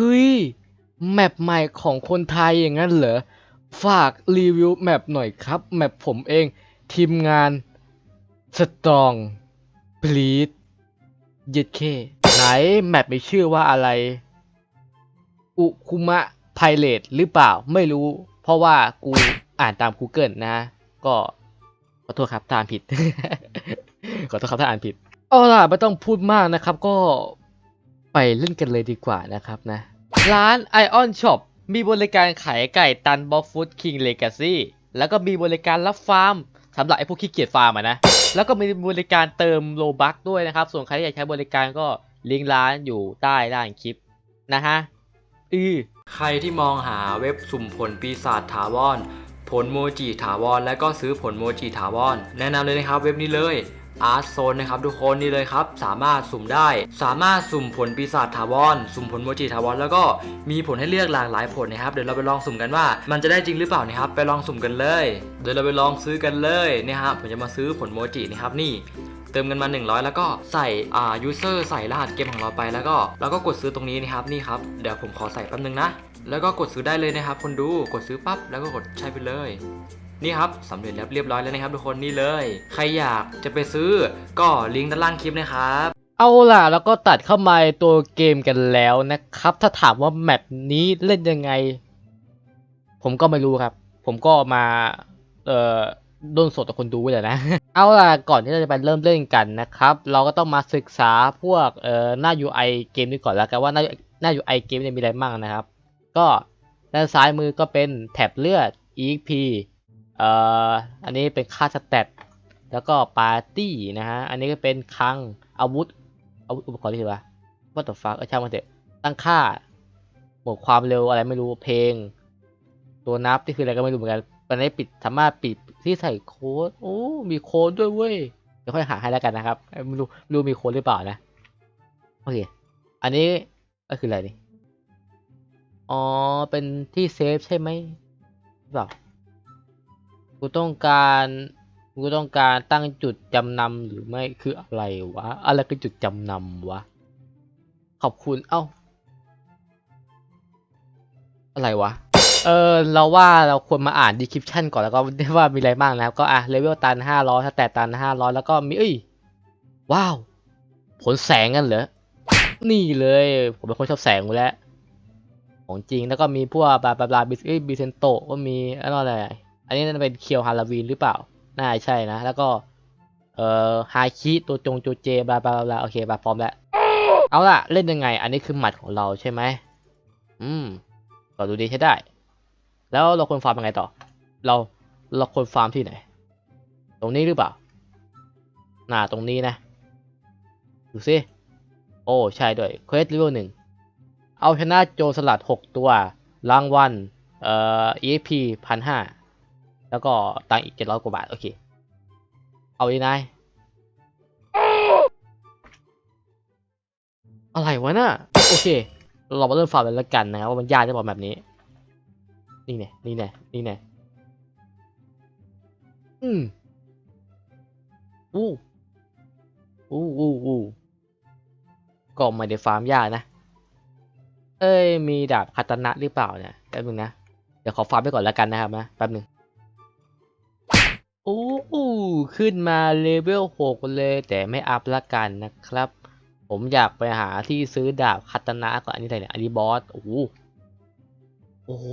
ฮ้ย แมปใหม่ของคนไทยอย่างนั้นเหรอ ฝากรีวิวแมปหน่อยครับ แมปผมเอง ทีมงานสตรองพลีดย็ดเคไหนแมปมีชื่อว่าอะไร อุคุมะไพเรตหรือเปล่าไม่รู้ เพราะว่ากูอ่านตาม Google นะ ก็ขอโทษครับถ้าอ่านผิด ขอโทษครับถ้าอ่านผิดเอาล่ะไม่ต้องพูดมากนะครับ ก็ ไปเล่นกันเลยดีกว่านะครับนะ ร้าน Ion Shop มีบริการขายไก่ตันบ็อกฟูดคิงเลกาซี่แล้วก็มีบริการรับฟาร์มสำหรับไอ้พวกขี้เกียจฟาร์มนะ แล้วก็มีบริการเติมโลบักด้วยนะครับ ส่วนใครที่อยากใช้บริการก็ลิงก์ร้านอยู่ใต้ด้านคลิปนะฮะอือใครที่มองหาเว็บสุ่มผลปีศาจถาวรผลโมจิถาวรและก็ซื้อผลโมจิถาวรแนะนำเลยนะครับเว็บนี้เลย Art Zone นนะครับทุกคนนี่เลยครับ สามารถสุ่มได้ สามารถสุ่มผลปีศาจถาวรสุ่มผลโมจิถาวรแล้วก็มีผลให้เลือกหลากหลายผลนะครับเดี๋ยวเราไปลองสุ่มกันว่า มันจะได้จริงหรือเปล่านะครับไปลองสุ่มกันเลย เดี๋ยวเราไปลองซื้อกันเลยนี่ยครับผมจะมาซื้อผลโมจินะครับนี่ เติมเงินมา 100 แล้วก็ใส่อ่า user ใส่รหัสเกมของเราไปแล้วก็แล้วก็กดซื้อตรงนี้นะครับนี่ครับเดี๋ยวผมขอใส่แป๊บนึงนะแล้วก็กดซื้อได้เลยนะครับคนดูกดซื้อปั๊บแล้วก็กดใช้ไปเลย นี่ครับสำเร็จแล้วเรียบร้อยแล้วนะครับทุกคนนี่เลย ใครอยากจะไปซื้อก็ลิงก์ด้านล่างคลิปนะครับเอาล่ะแล้วก็ตัดเข้ามาตัวเกมกันแล้วนะครับ ถ้าถามว่าแมปนี้เล่นยังไง ผมก็ไม่รู้ครับ ผมก็มาเอ่อด้นสดกับคนดูเลยนะ เอาล่ะก่อนที่เราจะไปเริ่มเล่นกันนะครับ เราก็ต้องมาศึกษาพวกเอ่อหน้า UI เกมนี้ก่อนแล้วกันว่าหน้าหน้า UI เกมเนี่ยมีอะไรบ้างนะครับ ก็ด้านซ้ายมือก็เป็นแท็บเลือด EXP เอ่ออันนี้เป็นค่าสเตตแล้วก็ปาร์ตี้นะฮะ อันนี้ก็เป็นคลังอาวุธอาวุธอุปกรณ์ที่ถือว่า what the fuck เออช่างมันเถอะตั้งค่าหมวดความเร็วอะไรไม่รู้เพลง ตัวนับที่คืออะไรก็ไม่รู้เหมือนกันตอนนี้ปิดสามารถปิดที่ใส่โค้ดโอ้มีโค้ดด้วยเว้ยเดี๋ยวค่อยหาให้แล้วกันนะครับไม่รู้ไม่รู้มีโค้ดหรือเปล่านะโอเคอันนี้ก็คืออะไรนี่อ๋อเป็นที่เซฟใช่ไหมหรือเปล่า กูต้องการกูต้องการตั้งจุดจำนำหรือไม่คืออะไรวะ อะไรคือจุดจำนำวะ ขอบคุณเอ้า อะไรวะ เออเราว่าเราควรมาอ่าน description ก่อนแล้วก็ว่ามีอะไรบ้างนะครับ ก็อะเลเวลตันห้าร้อยสแตตตันห้าร้อยแล้วก็มีเอ้ยว้าว ผลแสงกันเหรอ นี่เลย ผมเป็นคนชอบแสงอยู่แล้ว ของจริงแล้วก็มีพวกบลาบลาบลาบิสเอ้ยบิเซนโตก็มีอะไร อันนี้น่าจะเป็นเคียวฮาลาวีนหรือเปล่า น่าใช่นะ แล้วก็ เอ่อ ฮาคิ ตัวจงโจเจ บลาบลาบลาโอเคบาพร้อมแล้ว เอาล่ะ เล่นยังไง อันนี้คือหมัดของเราใช่ไหม อืมก็ดูดีใช้ได้ แล้วเราควรฟาร์มยังไงต่อ เรา เราควรฟาร์มที่ไหน ตรงนี้หรือเปล่าน่าตรงนี้นะ ดูสิ โอ้ ใช่ด้วยเควสเลเวลหนึ่ง เอาชนะโจรสลัด 6 ตัว รางวัล เอ่อ EXP พันห้า แล้วก็ตังอีก700กว่าบาท โอเค เอาดีนาย อะไรวะน่ะ โอเค เรามาเริ่มฟาร์มเลยละกันนะครับว่ามันยากจะบอกแบบนี้ นี่แน่นี่แน่นี่แน่อืมอู้อู้อู้อู้ก็ไม่ได้ฟาร์มยากนะ เอ้ย มีดาบคาตานะหรือเปล่าเนี่ยแป๊บนึงนะ เดี๋ยวขอฟาร์มไปก่อนแล้วกันนะครับนะ แป๊บนึง โอ้ขึ้นมาเลเวลหกเลย แต่ไม่อัพละกันนะครับ ผมอยากไปหาที่ซื้อดาบคาตนะก่อนอันนี้อะไรเนี่ยอันนี้บอส โอ้โหโอ้โห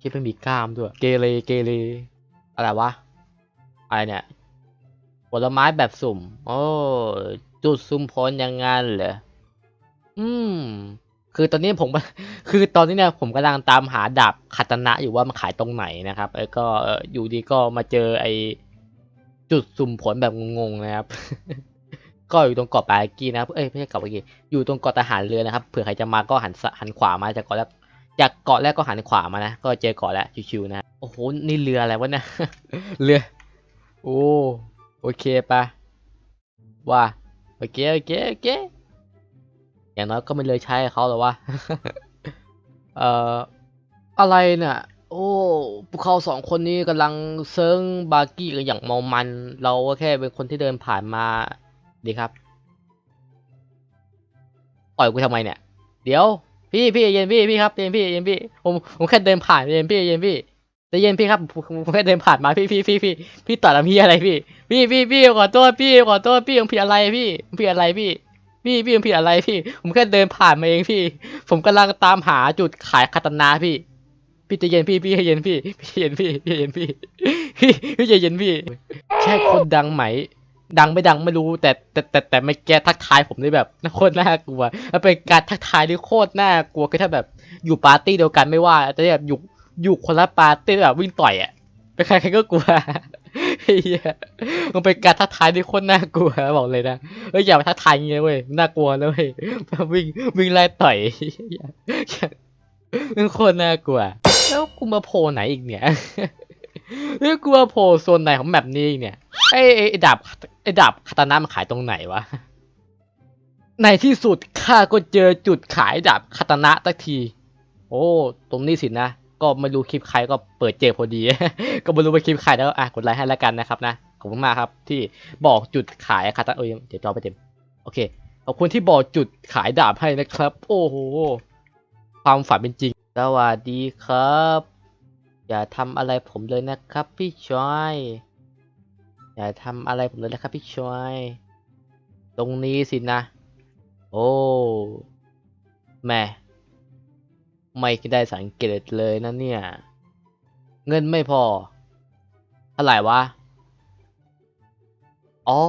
คิดไม่มีกล้ามด้วย เกเรเกเรอะไรวะ อะไรเนี่ยผลไม้แบบสุ่ม โอ้ จุดสุ่มผลอยังงั้นเหรอ อืม คือตอนนี้ผมคือตอนนี้เนี่ยผมกำลังตามหาดาบคาตนะอยู่ว่ามันขายตรงไหนนะครับแล้วก็อยู่ดีก็มาเจอไอจุดสุ่มผลแบบงงๆนะครับ ก็อยู่ตรงเกาะปากีนะครับเอ้ยไม่ใช่เกาะปากีอยู่ตรงเกาะทหารเรือนะครับเผื่อใครจะมาก็หันหันขวามาจากเกาะแรกจากเกาะแรกก็หันขวามานะก็เจอเกาะแล้วชิวๆนะโอ้โหนี่เรืออะไรวะเนี่ยเรือ โอ้โอเคปะว่าโอเคโอเคโอเค อย่างน้อยก็ไม่เลยใช้เขาหรอวะ เอ่อ อะไรเนี่ย โอ้พวกเขาสองคนนี้กำลังเซิร์งบาร์กี้กันอย่างเมามัน เราก็แค่เป็นคนที่เดินผ่านมาดีครับปล่อยกูทำไมเนี่ย เดี๋ยว พี่พี่เย็นพี่พี่ครับเย็นพี่เย็นพี่ ผมผมแค่เดินผ่านเย็นพี่เย็นพี่แต่เย็นพี่ครับผมผมแค่เดินผ่านมาพี่พี่พี่พี่พี่ต่อละพี่อะไรพี่ พี่พี่พี่ขอโทษพี่ขอโทษพี่ผมผิดอะไรพี่ผมผิดอะไรพี่ พี่พี่ผมผิดอะไรพี่ ผมแค่เดินผ่านมาเองพี่ ผมกำลังตามหาจุดขายคาตนาพี่ พี่ใจะเย็นพี่พี่ให้เย็นพี่ พี่เย็นพี่พี่เย็นพี่พี่พี่ใจเย็นพี่ใช่คนดังไหม ดังไม่ดังไม่รู้แต่แต่แต่แต่ไม่แกทักทายผมได้แบบโคตรน่ากลัวมันเป็นการทักทายที่โคตรน่ากลัวคือถ้าแบบอยู่ปาร์ตี้เดียวกันไม่ว่าแต่แบบอยู่อยู่คนละปาร์ตี้แบบวิ่งต่อยอะเป็นใครใครก็กลัว เฮียมันเป็นการทักทายที่โคตรน่ากลัวบอกเลยนะเอ้ยอย่ามาทักทายอย่างเงี้ยเว้ยน่ากลัวนะเว้ยวิ่งวิ่งไล่ต่อยมันโคตรน่ากลัว แล้วกูมาโผล่ไหนอีกเนี่ยเฮ้ยกูมาโผล่โซนไหนของแมปนี้อีกเนี่ยไอ้ไอ้ไอ้ดาบไอ้ดาบคาตานะมันขายตรงไหนวะในที่สุดข้าก็เจอจุดขายดาบคาตานะสักที โอ้ ตรงนี้สินะ ก็ไม่รู้คลิปใครก็เปิดเจอพอดี ก็ไม่รู้ว่าคลิปใครแล้วอะกดไลค์ให้แล้วกันนะครับนะขอบคุณมากครับที่บอกจุดขายคาตาเอ้ยเดี๋ยวจอไปเต็มโอเคขอบคุณที่บอกจุดขายดาบให้นะครับ โอ้โหความฝันเป็นจริงสวัสดีครับ อย่าทำอะไรผมเลยนะครับ พี่ชายอย่าทำอะไรผมเลยนะครับ พี่ชายตรงนี้สินะ โอ้แม่ ไม่ได้สังเกตเลยนะเนี่ย เงินไม่พอเท่าไหร่วะ อ๋อ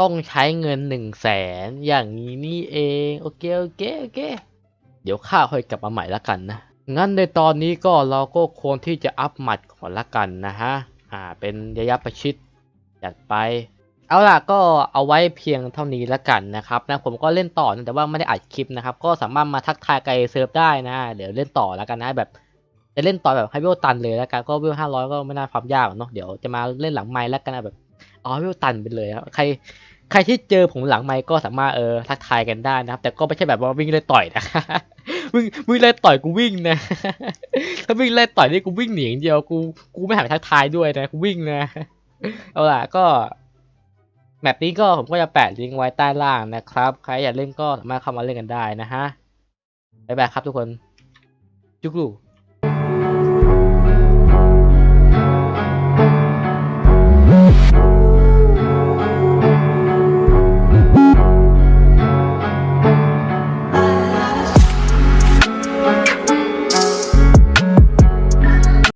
ต้องใช้เงินหนึ่งแสนอย่างนี้นี่เอง โอเค โอเค โอเค เดี๋ยวข้าค่อยกลับมาใหม่ละกันนะ งั้นในตอนนี้ก็เราก็ควรที่จะอัพหมัดก่อนละกันนะฮะ อ่า เป็นระยะประชิดจัดไป เอาล่ะก็เอาไว้เพียงเท่านี้ละกันนะครับนะผมก็เล่นต่อนะแต่ว่าไม่ได้อัดคลิปนะครับ ก็สามารถมาทักทายไกลเซิร์ฟได้นะ เดี๋ยวเล่นต่อแล้วกันนะแบบ จะเล่นต่อแบบให้เวลตันเลยแล้วกันก็เวลห้าร้อยก็ไม่น่าความยากเนาะเดี๋ยวจะมาเล่นหลังไม้แล้วกันนะแบบอาให้เวลตันไปเลยครับใครใครที่เจอผมหลังไมค์ก็สามารถเออทักทายกันได้นะครับ แต่ก็ไม่ใช่แบบว่าวิ่งไล่ต่อยนะวิ่งวิ่งไล่ต่อยกูวิ่งนะถ้าวิ่งไล่ต่อยนี่กูวิ่งหนีอย่างเดียวกูกูไม่หันไปทักทายด้วยนะกูวิ่งนะเอาล่ะก็ แมปนี้ก็ผมก็จะแปะลิงก์ไว้ใต้ล่างนะครับ ใครอยากเล่นก็สามารถเข้ามาเล่นกันได้นะฮะบ๊ายบายครับทุกคนจุกลู